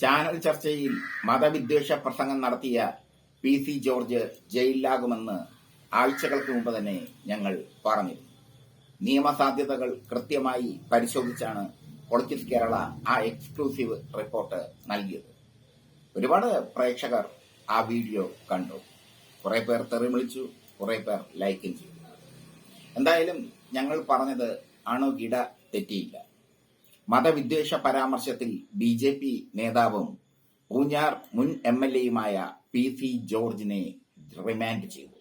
Channel ചർച്ചയിൽ മതവിദ്വേഷ പ്രസംഗം നടത്തിയ പി സി ജോർജ് ജയിലിലാകുമെന്ന് ആഴ്ചകൾക്ക് മുമ്പ് തന്നെ ഞങ്ങൾ പറഞ്ഞിരുന്നു. നിയമസാധ്യതകൾ കൃത്യമായി പരിശോധിച്ചാണ് പൊളിറ്റിക്സ് കേരള ആ എക്സ്ക്ലൂസീവ് റിപ്പോർട്ട് നൽകിയത്. ഒരുപാട് പ്രേക്ഷകർ ആ വീഡിയോ കണ്ടു. കുറെ പേർ തെറി വിളിച്ചു കുറെ പേർ ലൈക്കും ചെയ്തു. എന്തായാലും ഞങ്ങൾ പറഞ്ഞത് അണുകിട തെറ്റിയില്ല. മതവിദ്വേഷ പരാമർശത്തിൽ ബി ജെ പി നേതാവും പൂഞ്ഞാർ മുൻ എം എൽ എയുമായ പി സി ജോർജിനെ റിമാൻഡ് ചെയ്തു.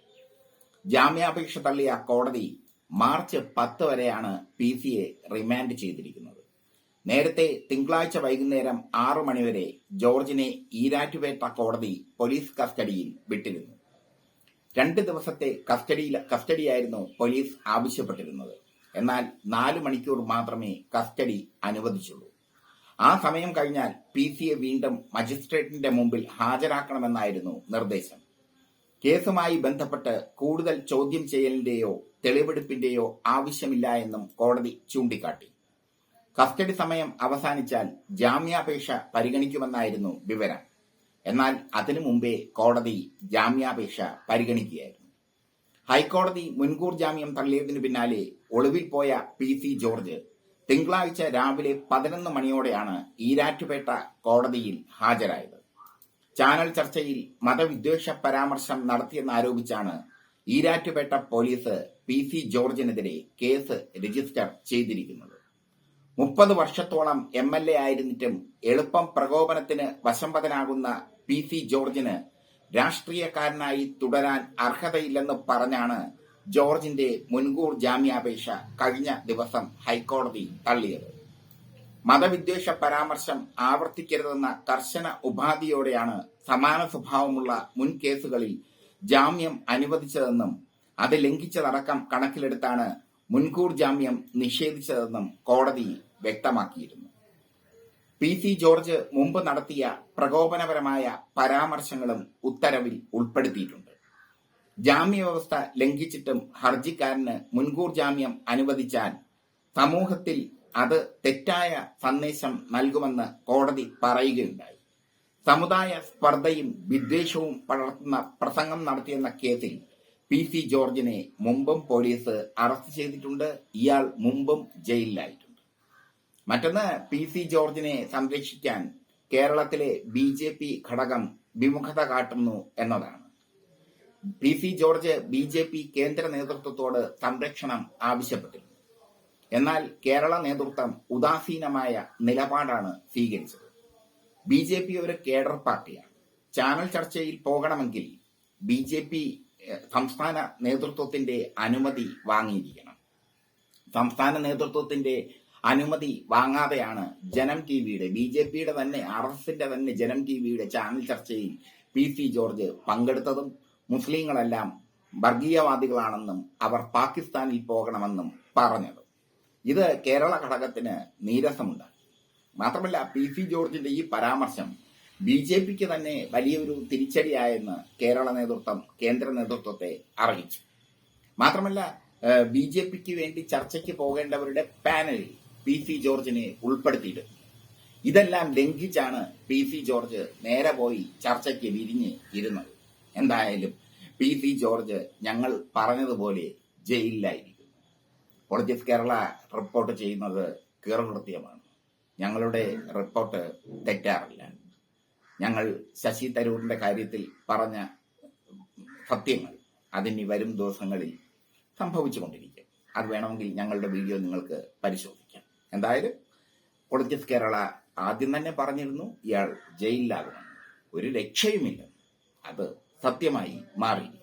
ജാമ്യാപേക്ഷ തള്ളിയ കോടതി മാർച്ച് പത്ത് വരെയാണ് പി സിയെ റിമാൻഡ് ചെയ്തിരിക്കുന്നത്. നേരത്തെ തിങ്കളാഴ്ച വൈകുന്നേരം ആറു മണിവരെ ജോർജിനെ ഈരാറ്റുപേട്ട കോടതി പോലീസ് കസ്റ്റഡിയിൽ വിട്ടിരുന്നു. രണ്ട് ദിവസത്തെ കസ്റ്റഡിയിൽ കസ്റ്റഡിയായിരുന്നു പോലീസ് ആവശ്യപ്പെട്ടിരുന്നത്. എന്നാൽ നാല് മണിക്കൂർ മാത്രമേ കസ്റ്റഡി അനുവദിച്ചുള്ളൂ. ആ സമയം കഴിഞ്ഞാൽ പി സിയെ വീണ്ടും മജിസ്ട്രേറ്റിന്റെ മുമ്പിൽ ഹാജരാക്കണമെന്നായിരുന്നു നിർദ്ദേശം. കേസുമായി ബന്ധപ്പെട്ട് കൂടുതൽ ചോദ്യം ചെയ്യലിന്റെയോ തെളിവെടുപ്പിന്റെയോ ആവശ്യമില്ല എന്നും കോടതി ചൂണ്ടിക്കാട്ടി. കസ്റ്റഡി സമയം അവസാനിച്ചാൽ ജാമ്യാപേക്ഷ പരിഗണിക്കുമെന്നായിരുന്നു വിവരം. എന്നാൽ അതിനു മുമ്പേ കോടതി ജാമ്യാപേക്ഷ പരിഗണിക്കുകയായിരുന്നു. ഹൈക്കോടതി മുൻകൂർ ജാമ്യം തള്ളിയതിനു പിന്നാലെ ഒളിവിൽ പോയ പി സി ജോർജ് തിങ്കളാഴ്ച രാവിലെ പതിനൊന്ന് മണിയോടെയാണ് ഈരാറ്റുപേട്ട കോടതിയിൽ ഹാജരായത്. ചാനൽ ചർച്ചയിൽ മതവിദ്വേഷ പരാമർശം നടത്തിയെന്നാരോപിച്ചാണ് ഈരാറ്റുപേട്ട പോലീസ് പി സി ജോർജിനെതിരെ കേസ് രജിസ്റ്റർ ചെയ്തിരിക്കുന്നത്. മുപ്പത് വർഷത്തോളം എം എൽ എ ആയിരുന്നിട്ടും എളുപ്പം പ്രകോപനത്തിന് വശംവദനാകുന്ന പി സി ജോർജിന് രാഷ്ട്രീയക്കാരനായി തുടരാൻ അർഹതയില്ലെന്ന് പറഞ്ഞാണ് ജോർജിന്റെ മുൻകൂർ ജാമ്യാപേക്ഷ കഴിഞ്ഞ ദിവസം ഹൈക്കോടതി തള്ളിയത്. മതവിദ്വേഷ പരാമർശം ആവർത്തിക്കരുതെന്ന കർശന ഉപാധിയോടെയാണ് സമാന സ്വഭാവമുള്ള മുൻ കേസുകളിൽ ജാമ്യം അനുവദിച്ചതെന്നും അത് ലംഘിച്ചതടക്കം കണക്കിലെടുത്താണ് മുൻകൂർ ജാമ്യം നിഷേധിച്ചതെന്നും കോടതി വ്യക്തമാക്കിയിരുന്നു. പി സി ജോർജ് മുമ്പ് നടത്തിയ പ്രകോപനപരമായ പരാമർശങ്ങളും ഉത്തരവിൽ ഉൾപ്പെടുത്തിയിട്ടുണ്ട്. ജാമ്യവ്യവസ്ഥ ലംഘിച്ചിട്ടും ഹർജിക്കാരന് മുൻകൂർ ജാമ്യം അനുവദിച്ചാൽ സമൂഹത്തിൽ അത് തെറ്റായ സന്ദേശം നൽകുമെന്ന് കോടതി പറയുകയുണ്ടായി. സമുദായ സ്പർദ്ധയും വിദ്വേഷവും പടർത്തുന്ന പ്രസംഗം നടത്തിയെന്ന കേസിൽ പി സി ജോർജിനെ മുമ്പും പോലീസ് അറസ്റ്റ് ചെയ്തിട്ടുണ്ട്. ഇയാൾ മുമ്പും ജയിലിലായിട്ടുണ്ട് മറ്റൊന്ന് പി സി ജോർജിനെ സംരക്ഷിക്കാൻ കേരളത്തിലെ ബി ജെ പി ഘടകം വിമുഖത കാട്ടുന്നു എന്നതാണ്. P C George B J P കേന്ദ്ര നേതൃത്വത്തോട് സംരക്ഷണം ആവശ്യപ്പെട്ടിരുന്നു. എന്നാൽ കേരള നേതൃത്വം ഉദാസീനമായ നിലപാടാണ് സ്വീകരിച്ചത്. ബി ജെ പി ഒരു കേഡർ പാർട്ടിയാണ്. ചാനൽ ചർച്ചയിൽ പോകണമെങ്കിൽ ബി ജെ പി സംസ്ഥാന നേതൃത്വത്തിന്റെ അനുമതി വാങ്ങിയിരിക്കണം. സംസ്ഥാന നേതൃത്വത്തിന്റെ അനുമതി വാങ്ങാതെയാണ് ജനം ടി വിയുടെ ബി ജെ പിയുടെ തന്നെ ആർ എസ് എസിന്റെ തന്നെ ജനം ടി വിയുടെ ചാനൽ ചർച്ചയിൽ പി സി ജോർജ് പങ്കെടുത്തതും മുസ്ലിങ്ങളെല്ലാം വർഗീയവാദികളാണെന്നും അവർ പാകിസ്ഥാനിൽ പോകണമെന്നും പറഞ്ഞത്. ഇത് കേരള ഘടകത്തിന് നീരസമുണ്ടാക്കി മാത്രമല്ല പി സി ജോർജിന്റെ ഈ പരാമർശം ബി ജെ പിക്ക് തന്നെ വലിയൊരു തിരിച്ചടിയായെന്ന് കേരള നേതൃത്വം കേന്ദ്ര നേതൃത്വത്തെ അറിയിച്ചു. മാത്രമല്ല ബി ജെ പിക്ക് വേണ്ടി ചർച്ചയ്ക്ക് പോകേണ്ടവരുടെ പാനലിൽ പി സി ജോർജിനെ ഉൾപ്പെടുത്തിയിട്ടുണ്ട് ഇതെല്ലാം ലംഘിച്ചാണ് പി സി ജോർജ് നേരെ പോയി ചർച്ചയ്ക്ക് വിരിഞ്ഞ് ഇരുന്നത്. എന്തായാലും പി സി ജോർജ് ഞങ്ങൾ പറഞ്ഞതുപോലെ ജയിലിലായിരിക്കും പൊളിറ്റിക്സ് കേരള റിപ്പോർട്ട് ചെയ്യുന്നത് കീറുകൃത്യമാണ്. ഞങ്ങളുടെ റിപ്പോർട്ട് തെറ്റാറില്ല. ഞങ്ങൾ ശശി തരൂരിന്റെ കാര്യത്തിൽ പറഞ്ഞ സത്യങ്ങൾ അതിനി വരും ദിവസങ്ങളിൽ സംഭവിച്ചുകൊണ്ടിരിക്കും. അത് വേണമെങ്കിൽ ഞങ്ങളുടെ വീഡിയോ നിങ്ങൾക്ക് പരിശോധിക്കാം. എന്തായാലും പൊളിറ്റിക്സ് കേരള ആദ്യം തന്നെ പറഞ്ഞിരുന്നു ഇയാൾ ജയിലിലാകണം ഒരു രക്ഷയുമില്ല. അത് സത്യമായി മാറിയിരിക്കും